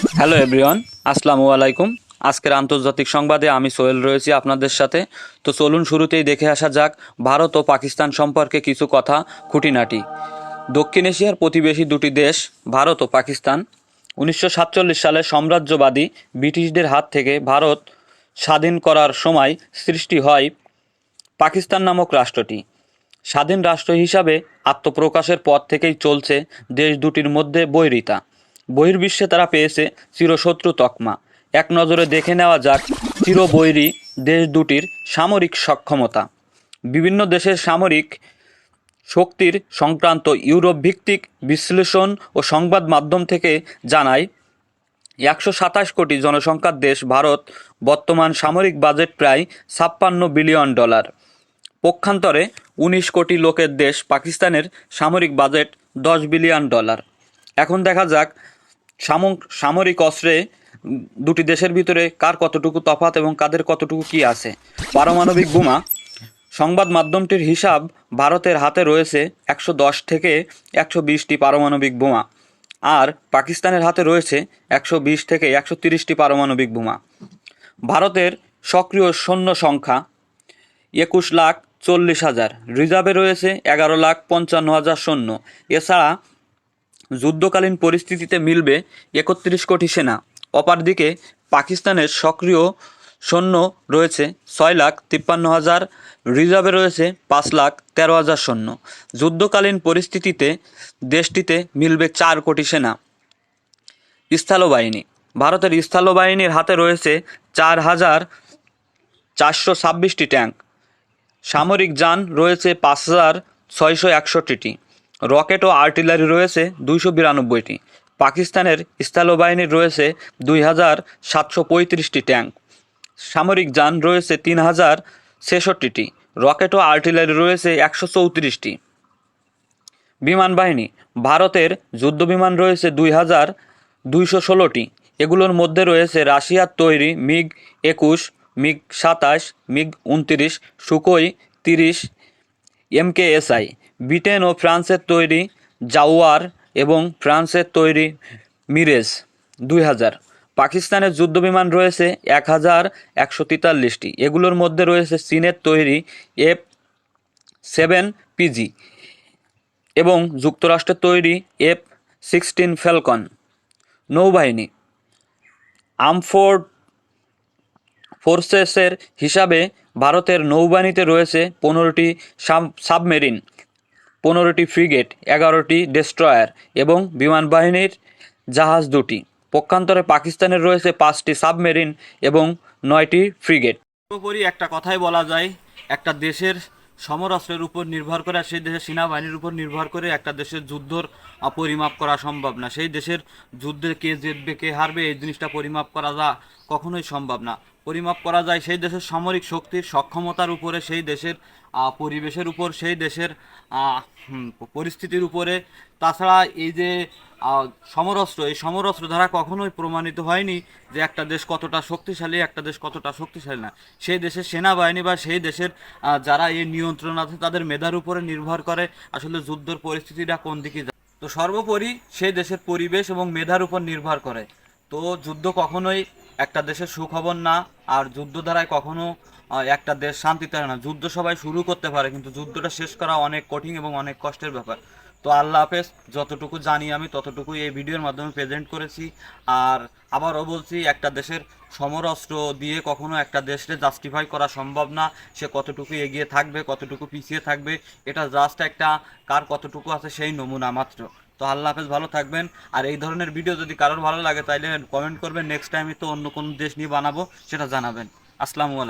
Hello everyone আসসালামু আলাইকুম আজকের আন্তর্জাতিক সংবাদে আমি সোহেল রয়েছি আপনাদের সাথে। তো চলুন শুরুতেই দেখে আসা যাক ভারত ও পাকিস্তান সম্পর্কে কিছু কথা, খুঁটিনাটি। দক্ষিণ এশিয়ার প্রতিবেশী দুটি দেশ, ভারত ও পাকিস্তান, উনিশশো সাতচল্লিশ সালে সাম্রাজ্যবাদী ব্রিটিশদের হাত থেকে ভারত স্বাধীন করার সময় সৃষ্টি হয় পাকিস্তান নামক রাষ্ট্রটি। স্বাধীন রাষ্ট্র হিসাবে আত্মপ্রকাশের পর থেকেই চলছে দেশ দুটির মধ্যে বৈরিতা। বহির্বিশ্বে তারা পেয়েছে চিরশত্রু তকমা। এক নজরে দেখে নেওয়া যাক চিরবৈরী দেশ দুটির সামরিক সক্ষমতা। বিভিন্ন দেশের সামরিক শক্তির সংক্রান্ত ইউরোপ ভিত্তিক বিশ্লেষণ ও সংবাদ মাধ্যম থেকে জানায়, একশো সাতাশ কোটি জনসংখ্যার দেশ ভারত বর্তমান সামরিক বাজেট প্রায় ছাপ্পান্ন বিলিয়ন ডলার। পক্ষান্তরে উনিশ কোটি লোকের দেশ পাকিস্তানের সামরিক বাজেট দশ বিলিয়ন ডলার। এখন দেখা যাক সামরিক অস্ত্রে দুটি দেশের ভিতরে কার কতটুকু তফাৎ এবং কাদের কতটুকু কি আছে? পারমাণবিক বোমা। সংবাদ মাধ্যমটির হিসাব ভারতের হাতে রয়েছে একশো দশ থেকে একশো বিশটি পারমাণবিক বোমা আর পাকিস্তানের হাতে রয়েছে একশো বিশ থেকে একশো তিরিশটি পারমাণবিক বোমা। ভারতের সক্রিয় সৈন্য সংখ্যা একুশ লাখ চল্লিশ হাজার। রিজার্ভে রয়েছে এগারো লাখ পঞ্চান্ন হাজার সৈন্য। এছাড়া যুদ্ধকালীন পরিস্থিতিতে মিলবে একত্রিশ কোটি সেনা। অপরদিকে পাকিস্তানের সক্রিয় সৈন্য রয়েছে ছয় লাখ তিপ্পান্ন হাজার, রিজার্ভে রয়েছে পাঁচ লাখ তেরো হাজার সৈন্য। যুদ্ধকালীন পরিস্থিতিতে দেশটিতে মিলবে চার কোটি সেনা। স্থলবাহিনী। ভারতের স্থলবাহিনীর হাতে রয়েছে চার হাজার চারশো ছাব্বিশটি ট্যাঙ্ক। সামরিক যান রয়েছে পাঁচ হাজার ছয়শো একষট্টিটি। রকেট ও আর্টিলারি রয়েছে দুইশো বিরানব্বইটি। পাকিস্তানের স্থলবাহিনীর রয়েছে দুই হাজার সাতশো পঁয়ত্রিশটি ট্যাঙ্ক। সামরিক যান রয়েছে তিন হাজার ছেষট্টিটি। রকেট ও আর্টিলারি রয়েছে একশো চৌত্রিশটি। বিমান বাহিনী, ভারতের যুদ্ধ বিমান রয়েছে দুই হাজার দুইশো ষোলোটি। এগুলোর মধ্যে রয়েছে রাশিয়ার তৈরি মিগ একুশ, মিগ সাতাশ, মিগ উনত্রিশ সুকোই তিরিশ, এমকেএসআই। ব্রিটেন ও ফ্রান্সের তৈরি জাওয়ার এবং ফ্রান্সের তৈরি মিরেজ দুই হাজার। পাকিস্তানের যুদ্ধবিমান রয়েছে এক হাজার একশো তেতাল্লিশটি। এগুলোর মধ্যে রয়েছে চীনের তৈরি এফ সেভেন পিজি এবং যুক্তরাষ্ট্রের তৈরি এফ সিক্সটিন ফ্যালকন নৌবাহিনী। আমফোর্ড ফোর্সেসের হিসাবে ভারতের নৌবাহিনীতে রয়েছে পনেরোটি সাবমেরিন। পনেরোটি ফ্রিগেট, এগারোটি ডেস্ট্রয়ার এবং বিমান বাহিনীর জাহাজ দুটি। পক্ষান্তরে পাকিস্তানের রয়েছে পাঁচটি সাবমেরিন এবং নয়টি ফ্রিগেট। সর্বোপরি একটা কথাই বলা যায়, একটা দেশের সমরাস্ত্রের উপর নির্ভর করে সেই দেশের সেনাবাহিনীর উপর নির্ভর করে একটা দেশের যুদ্ধর পরিমাপ করা সম্ভব না। সেই দেশের যুদ্ধে কে জিতবে, কে হারবে, এই জিনিসটা পরিমাপ করা যা কখনোই সম্ভব না। পরিমাপ করা যায় সেই দেশের সামরিক শক্তির সক্ষমতার উপরে, সেই দেশের পরিবেশের উপর, সেই দেশের পরিস্থিতির উপরে। তাছাড়া এই যে সমরস্ত্র, এই সমরস্ত্র দ্বারা কখনোই প্রমাণিত হয়নি যে একটা দেশ কতটা শক্তিশালী, একটা দেশ কতটা শক্তিশালী না। সেই দেশের সেনাবাহিনী বা সেই দেশের যারা এই নিয়ন্ত্রণ আছে, তাদের মেধার উপরে নির্ভর করে আসলে যুদ্ধের পরিস্থিতিটা কোন দিকে যায়। তো সর্বোপরি সেই দেশের পরিবেশ এবং মেধার উপর নির্ভর করে। তো যুদ্ধ কখনোই একটা দেশের সুখবর না, আর যুদ্ধ দ্বারাই কখনো একটা দেশ শান্তিতে হয় না। যুদ্ধ সবাই শুরু করতে পারে, কিন্তু যুদ্ধটা শেষ করা অনেক কঠিন এবং অনেক কষ্টের ব্যাপার। তো আল্লাহ হাফেজ, যতটুকু জানি আমি, ততটুকুই এই ভিডিওর মাধ্যমে প্রেজেন্ট করেছি। আর আবারও বলছি, একটা দেশের সমরাস্ত্র দিয়ে কখনো একটা দেশকে জাস্টিফাই করা সম্ভব না। সে কতটুকু এগিয়ে থাকবে, কতটুকু পিছিয়ে থাকবে, এটা জাস্ট একটা, কার কতটুকু আছে সেই নমুনা মাত্র। তো আল্লাহ হাফেজ, ভালো থাকবেন। আর এই ধরনের ভিডিও যদি কারোর ভালো লাগে তাহলে কমেন্ট করবেন। নেক্সট টাইমে তো অন্য কোনো দেশ নিয়ে বানাবো, সেটা জানাবেন। আসসালামু আলাইকুম।